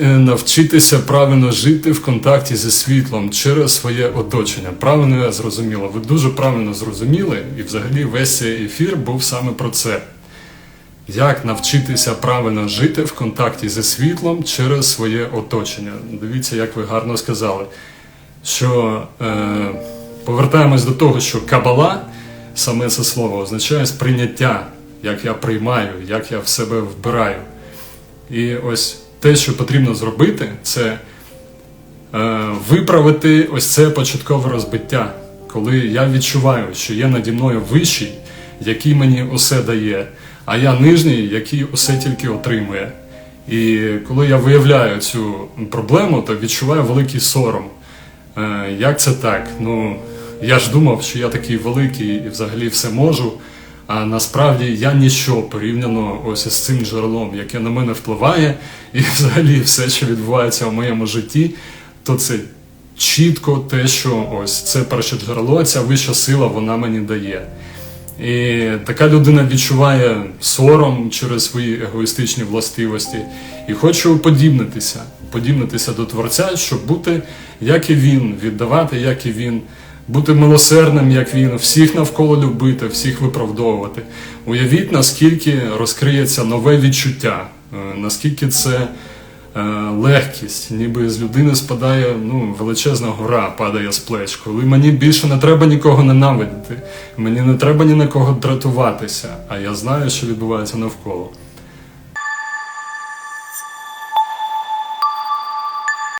е, навчитися правильно жити в контакті зі світлом через своє оточення. Правильно я зрозуміла. Ви дуже правильно зрозуміли, і взагалі весь цей ефір був саме про це. Як навчитися правильно жити в контакті зі світлом через своє оточення? Дивіться, як ви гарно сказали, що е, повертаємось до того, що кабала, саме це слово, означає сприйняття, як я приймаю, як я в себе вбираю. І ось те, що потрібно зробити, це е, виправити ось це початкове розбиття, коли я відчуваю, що є наді мною вищий, який мені усе дає, а я нижній, який усе тільки отримує. І коли я виявляю цю проблему, то відчуваю великий сором. Е, як це так? Ну, я ж думав, що я такий великий і взагалі все можу. А насправді я ніщо порівняно ось із цим джерелом, яке на мене впливає, і взагалі все, що відбувається в моєму житті, то це чітко те, що ось це перше джерело, ця вища сила, вона мені дає. І така людина відчуває сором через свої егоїстичні властивості. І хочу подібнитися, подібнитися до Творця, щоб бути як і він, віддавати, як і він, бути милосердним, як він, всіх навколо любити, всіх виправдовувати. Уявіть, наскільки розкриється нове відчуття, е, наскільки це е, легкість, ніби з людини спадає ну, величезна гора, падає з плеч, коли мені більше не треба нікого ненавидити, мені не треба ні на кого дратуватися, а я знаю, що відбувається навколо.